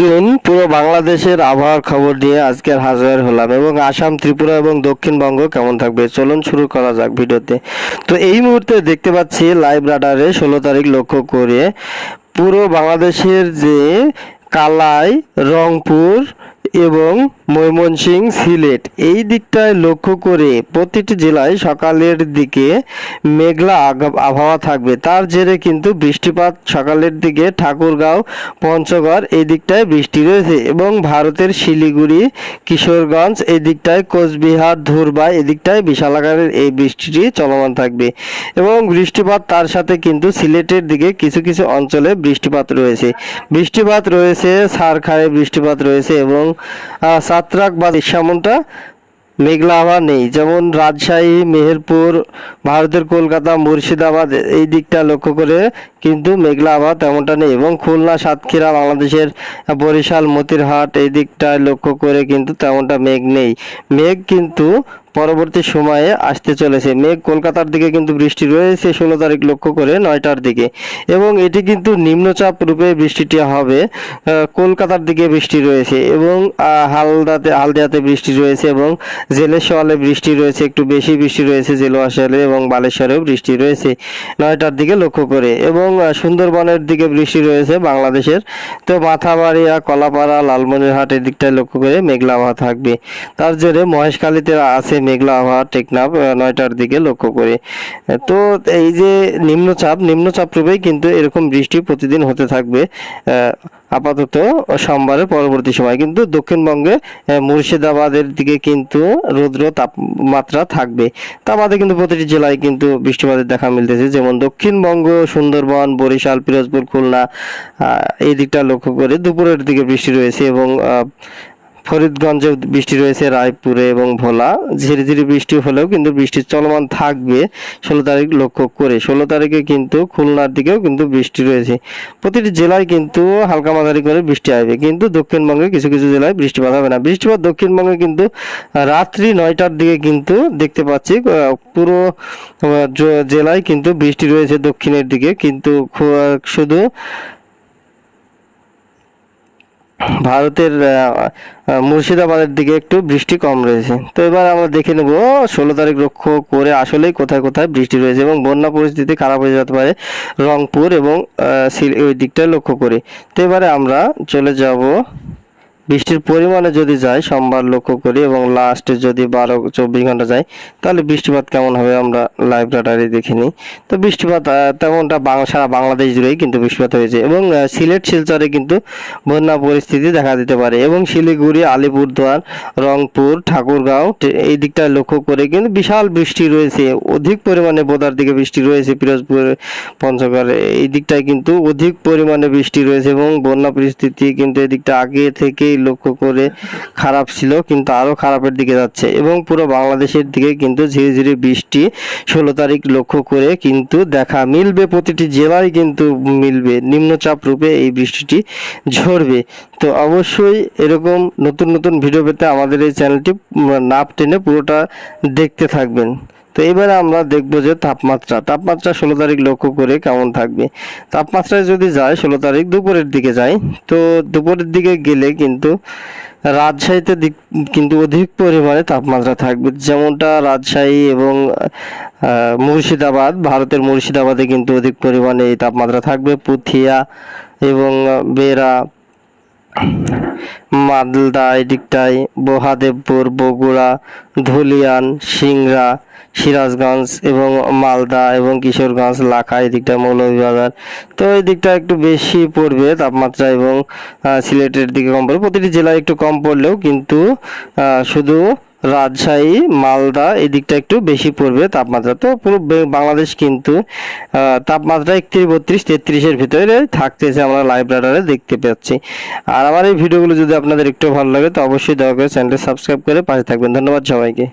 June পুরো বাংলাদেশের আবহাওয়ার খবর নিয়ে আজকের হাজার হলাম এবং আসাম, ত্রিপুরা এবং দক্ষিণবঙ্গ কেমন থাকবে চলুন শুরু করা যাক ভিডিওতে। তো এই মুহূর্তে দেখতে পাচ্ছি লাইভ রাডারে ষোলো তারিখ লক্ষ্য করে পুরো বাংলাদেশের যে কালাই, রংপুর এবং ময়মনসিংহ সিলেট। এই দিকটায় লক্ষ্য করে প্রতিটি জেলায় সকালের দিকে মেঘলা আবহাওয়া থাকবে। তার জেরে কিন্তু বৃষ্টিপাত সকালের দিকে ঠাকুরগাঁও, পঞ্চগড় এই দিকটায় বৃষ্টি রয়েছে এবং ভারতের শিলিগুড়ি, কিশোরগঞ্জ এই দিকটায় কোচবিহার ধুরবাই এদিকটায় বিশাল আকারের এই বৃষ্টিটি চলমান থাকবে। এবং বৃষ্টিপাত তার সাথে কিন্তু সিলেটের দিকে কিছু কিছু অঞ্চলে বৃষ্টিপাত রয়েছে। বৃষ্টিপাত রয়েছে সারখারে বৃষ্টিপাত রয়েছে এবং সাতরাক বা ইসামনটা মেঘলা আবহাওয়া নেই। যেমন রাজশাহী, মেহেরপুর, ভারতের কলকাতা, মুর্শিদাবাদ, এই দিকটা লক্ষ্য করে কিন্তু মেঘলা আবার তেমনটা নেই। এবং খুলনা, সাতক্ষীরা, বাংলাদেশের বরিশাল, মতিরহাট, এই দিকটায় লক্ষ্য করে কিন্তু তেমনটা মেঘ নেই। মেঘ কিন্তু পরবর্তী সময়ে আসতে চলেছে। মেঘ কলকাতার দিকে কিন্তু বৃষ্টি রয়েছে, ষোলো তারিখ লক্ষ্য করে নয়টার দিকে। এবং এটি কিন্তু নিম্নচাপ রূপে বৃষ্টিটি হবে কলকাতার দিকে বৃষ্টি রয়েছে এবং হালদাতে, হালদিয়াতে বৃষ্টি রয়েছে এবং জেলেশোয়ালে বৃষ্টি রয়েছে, একটু বেশি বৃষ্টি রয়েছে জেলোয়াশালে এবং বালেশ্বরেও বৃষ্টি রয়েছে নয়টার দিকে লক্ষ্য করে। এবং সুন্দরবনের দিকে বৃষ্টি রয়েছে বাংলাদেশের। তো মাথাবাড়িয়া কলাপাড়া, লালমনিরহাট এই দিকটায় লক্ষ্য করে মেঘলা থাকবে। তার জেরে মহেশখালীতে আছে মেঘলা আবহাওয়া টেকনাফ নয়টার দিকে লক্ষ্য করে। তো এই যে নিম্নচাপ নিম্নচাপ রূপেই কিন্তু এরকম বৃষ্টি প্রতিদিন হতে থাকবে আপাতত সোমবারের পরবর্তী সময়। কিন্তু দক্ষিণবঙ্গে মুর্শিদাবাদের দিকে কিন্তু রৌদ্র তাপমাত্রা থাকবে। তা বাদে কিন্তু প্রতিটি জেলায় কিন্তু বৃষ্টিপাতের দেখা মিলতেছে। যেমন দক্ষিণবঙ্গ, সুন্দরবন, বরিশাল, পিরোজপুর, খুলনা এই দিকটা লক্ষ্য করে দুপুরের দিকে বৃষ্টি রয়েছে এবং ফরিদগঞ্জে বৃষ্টি রয়েছে, রায়পুরে এবং ভোলা। ধীরে ধীরে বৃষ্টি হলেও কিন্তু বৃষ্টি চলমান থাকবে ষোলো তারিখ লক্ষ্য করে। ষোলো তারিখে কিন্তু খুলনার দিকেও কিন্তু বৃষ্টি রয়েছে। প্রতিটি জেলায় কিন্তু হালকা মাঝারি করে বৃষ্টি আসবে। কিন্তু দক্ষিণবঙ্গে কিছু কিছু জেলায় বৃষ্টিপাত হবে না। বৃষ্টিপাত দক্ষিণবঙ্গে কিন্তু রাত্রি নয়টার দিকে কিন্তু দেখতে পাচ্ছি পুরো জেলায় কিন্তু বৃষ্টি রয়েছে দক্ষিণের দিকে। কিন্তু শুধু ভারতের মুর্শিদাবাদের দিকে একটু বৃষ্টি কম রয়েছে। তো এবার আমরা দেখে নেব ষোলো তারিখ লক্ষ্য করে আসলেই কোথায় কোথায় বৃষ্টি রয়েছে এবং বন্যা পরিস্থিতি খারাপ হয়ে যেতে পারে রংপুর এবং ওই দিকটা লক্ষ্য করে। তো এবারে আমরা চলে যাব বৃষ্টির পরিমাণে যদি যায় সোমবার লক্ষ্য করি এবং লাস্টে যদি বারো, চব্বিশ ঘণ্টা যায়, তাহলে বৃষ্টিপাত কেমন হবে আমরা লাইভ রাডারে দেখে নিই। তো বৃষ্টিপাত তেমনটা সারা বাংলাদেশ জুড়েই কিন্তু বৃষ্টিপাত হয়েছে এবং সিলেট শিলচরে কিন্তু বন্যা পরিস্থিতি দেখা দিতে পারে এবং শিলিগুড়ি, আলিপুরদুয়ার, রংপুর, ঠাকুরগাঁও এই দিকটায় লক্ষ্য করে কিন্তু বিশাল বৃষ্টি রয়েছে। অধিক পরিমাণে বোদার দিকে বৃষ্টি রয়েছে, পিরোজপুর, পঞ্চগড়, এই দিকটায় কিন্তু অধিক পরিমাণে বৃষ্টি রয়েছে এবং বন্যা পরিস্থিতি কিন্তু এই দিকটা আগে থেকেই লক্ষ্য করে খারাপ ছিল, কিন্তু আরও খারাপের দিকে যাচ্ছে। এবং পুরো বাংলাদেশের দিকে কিন্তু ধীরে ধীরে বৃষ্টি ষোলো তারিখ লক্ষ্য করে কিন্তু দেখা মিলবে, প্রতিটি জেলায় কিন্তু মিলবে। নিম্নচাপ রূপে এই বৃষ্টিটি ঝরবে। তো অবশ্যই এরকম নতুন নতুন ভিডিও পেতে আমাদের এই চ্যানেলটি নাপ টেনে পুরোটা দেখতে থাকবেন। তো এবারে আমরা দেখব যে তাপমাত্রা। তাপমাত্রা ষোলো তারিখ লক্ষ্য করে কেমন থাকবে? তাপমাত্রায় যদি যায় ষোলো তারিখ দুপুরের দিকে যায়, তো দুপুরের দিকে গেলে কিন্তু রাজশাহীতে দিক, কিন্তু অধিক পরিমাণে তাপমাত্রা থাকবে। যেমনটা রাজশাহী এবং মুর্শিদাবাদ, ভারতের মুর্শিদাবাদে কিন্তু অধিক পরিমাণে এই তাপমাত্রা থাকবে। পুথিয়া এবং বেরা মালদা, এদিকটায় বহাদেবপুর বগুড়া, ধুলিয়ান, সিংড়া, সিরাজগঞ্জ এবং মালদা এবং কিশোরগঞ্জ, লাখা এদিকটায় মৌলভীবাজার। তো এই দিকটা একটু বেশি পড়বে তাপমাত্রা এবং সিলেটের দিকে কম পড়বে। প্রতিটি জেলায় একটু কম পড়লেও কিন্তু শুধু রাজশাহী, মালদা, এদিকটা দিকটা একটু বেশি পড়বে তাপমাত্রা। তো পুরো বাংলাদেশ কিন্তু তাপমাত্রা একত্রিশ, বত্রিশ, তেত্রিশের ভিতরে থাকতেছে আমরা লাইভ রাডারে দেখতে পাচ্ছি। আর আমার এই ভিডিওগুলো যদি আপনাদের একটু ভালো লাগে, তো অবশ্যই দয়া করে চ্যানেলটি সাবস্ক্রাইব করে পাশে থাকবেন। ধন্যবাদ সবাইকে।